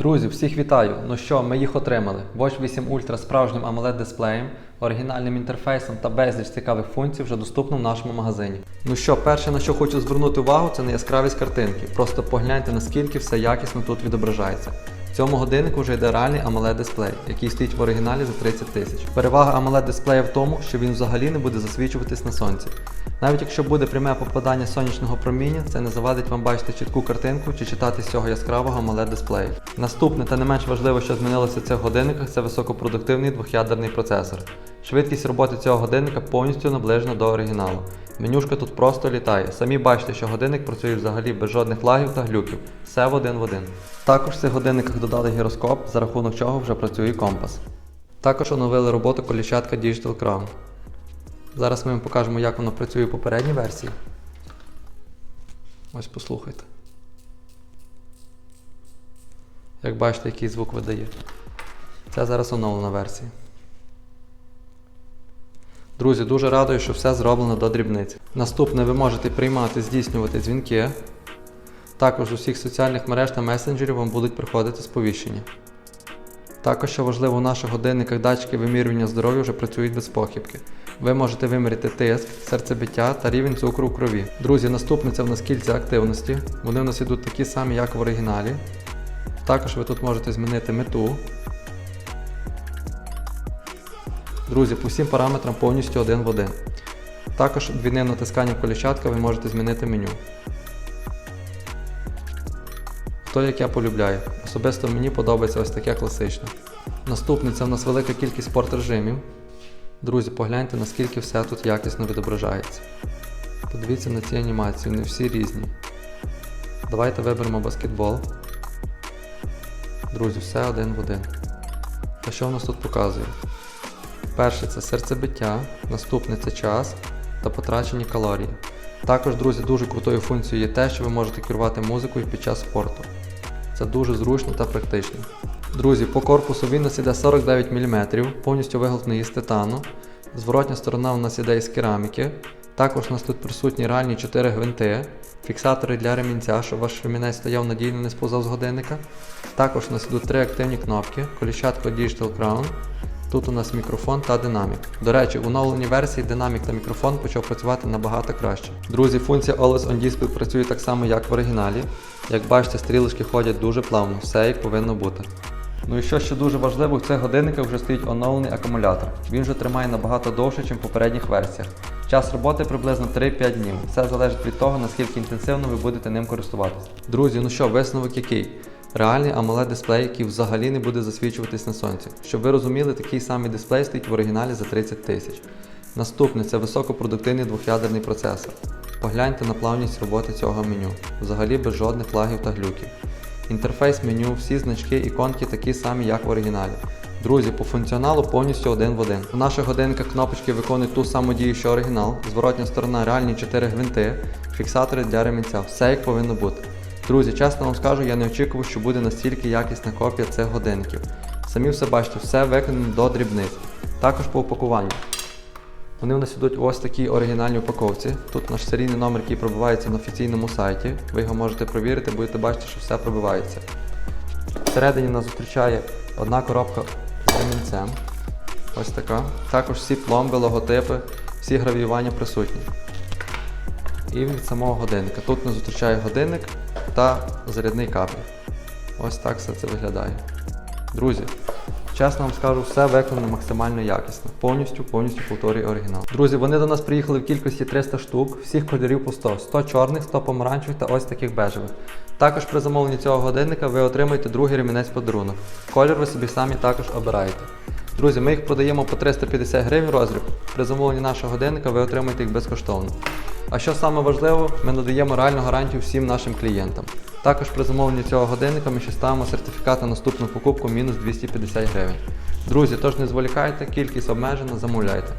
Друзі, всіх вітаю! Ну що, ми їх отримали. Watch 8 Ultra з справжнім AMOLED дисплеєм, оригінальним інтерфейсом та безліч цікавих функцій вже доступно в нашому магазині. Ну що, перше на що хочу звернути увагу, це на яскравість картинки. Просто погляньте наскільки все якісно тут відображається. В цьому годиннику вже йде реальний AMOLED дисплей, який стоїть в оригіналі за 30 тисяч. Перевага AMOLED дисплея в тому, що він взагалі не буде засвічуватись на сонці. Навіть якщо буде пряме попадання сонячного проміння, це не завадить вам бачити чітку картинку чи читати з цього яскравого AMOLED дисплею. Наступне та не менш важливо, що змінилося в цих годинниках, це високопродуктивний двох'ядерний процесор. Швидкість роботи цього годинника повністю наближена до оригіналу. Менюшка тут просто літає. Самі бачите, що годинник працює взагалі без жодних лагів та глюків. Все в один в один. Також в цих годинниках додали гіроскоп, за рахунок чого вже працює компас. Також оновили роботу коліщатка Digital Crown. Зараз ми вам покажемо, як воно працює в попередній версії. Ось послухайте. Як бачите, який звук видає. Це зараз оновлена версія. Друзі, дуже радую, що все зроблено до дрібниць. Наступне ви можете приймати, здійснювати дзвінки. Також з усіх соціальних мереж та месенджерів вам будуть приходити сповіщення. Також, що важливо, у наших годинниках датчики вимірювання здоров'я вже працюють без похибки. Ви можете виміряти тиск, серцебиття та рівень цукру у крові. Друзі, наступне це в нас кільця активності. Вони в нас ідуть такі самі, як в оригіналі. Також ви тут можете змінити мету. Друзі, по всім параметрам повністю один в один. Також двійним натисканням коліщатка ви можете змінити меню. Хто як я полюбляю. Особисто мені подобається ось таке класичне. Наступне це в нас велика кількість спорт режимів. Друзі, погляньте наскільки все тут якісно відображається. Подивіться на ці анімації, вони всі різні. Давайте виберемо баскетбол. Друзі, все один в один. Та що в нас тут показує? Перше це серцебиття, наступне це час та потрачені калорії. Також, друзі, дуже крутою функцією є те, що ви можете керувати музикою під час спорту. Це дуже зручно та практично. Друзі, по корпусу він нас іде 49 мм, повністю виготовлений із титану. Зворотня сторона у нас іде із кераміки. Також у нас тут присутні реальні 4 гвинти, фіксатори для ремінця, щоб ваш ремінець стояв надійно не сповзав з годинника. Також у нас йдуть три активні кнопки, коліщатка Digital Crown. Тут у нас мікрофон та динамік. До речі, у оновленій версії динамік та мікрофон почав працювати набагато краще. Друзі, функція Always on Display працює так само, як в оригіналі. Як бачите, стрілочки ходять дуже плавно, все як повинно бути. Ну і що ще дуже важливо, в цих годинниках вже стоїть оновлений акумулятор. Він вже тримає набагато довше, ніж в попередніх версіях. Час роботи приблизно 3-5 днів. Все залежить від того, наскільки інтенсивно ви будете ним користуватися. Друзі, ну що, висновок який? Реальний AMOLED дисплей, який взагалі не буде засвічуватись на сонці. Щоб ви розуміли, такий самий дисплей стоїть в оригіналі за 30 тисяч. Наступне це високопродуктивний двох'ядерний процесор. Погляньте на плавність роботи цього меню, взагалі без жодних лагів та глюків. Інтерфейс меню, всі значки, іконки такі самі, як в оригіналі. Друзі, по функціоналу повністю один в один. У наших годинниках кнопочки виконують ту саму дію, що оригінал, зворотня сторона реальні 4 гвинти, фіксатори для ремінця, все як повинно бути. Друзі, чесно вам скажу, я не очікував, що буде настільки якісна копія цих годинників. Самі все бачите, все виконано до дрібниць. Також по упакуванню. Вони у нас ідуть ось такій оригінальній упаковці. Тут наш серійний номер, який пробивається на офіційному сайті. Ви його можете провірити, будете бачити, що все пробивається. Всередині нас зустрічає одна коробка з ремінцем. Ось така. Також всі пломби, логотипи, всі гравіювання присутні. І від самого годинника. Тут нас зустрічає годинник та зарядний кабель. Ось так все це виглядає. Друзі, чесно вам скажу, все виконано максимально якісно. Повністю, повністю повторює оригінал. Друзі, вони до нас приїхали в кількості 300 штук, всіх кольорів по 100. 100 чорних, 100 помаранчевих та ось таких бежевих. Також при замовленні цього годинника ви отримаєте другий ремінець подарунок. Колір ви собі самі також обираєте. Друзі, ми їх продаємо по 350 гривень розріб. При замовленні нашого годинника ви отримаєте їх безкоштовно. А що саме важливо, ми надаємо реальну гарантію всім нашим клієнтам. Також при замовленні цього годинника ми ще ставимо сертифікат на наступну покупку мінус 250 гривень. Друзі, тож не зволікайте, кількість обмежена, замовляйте.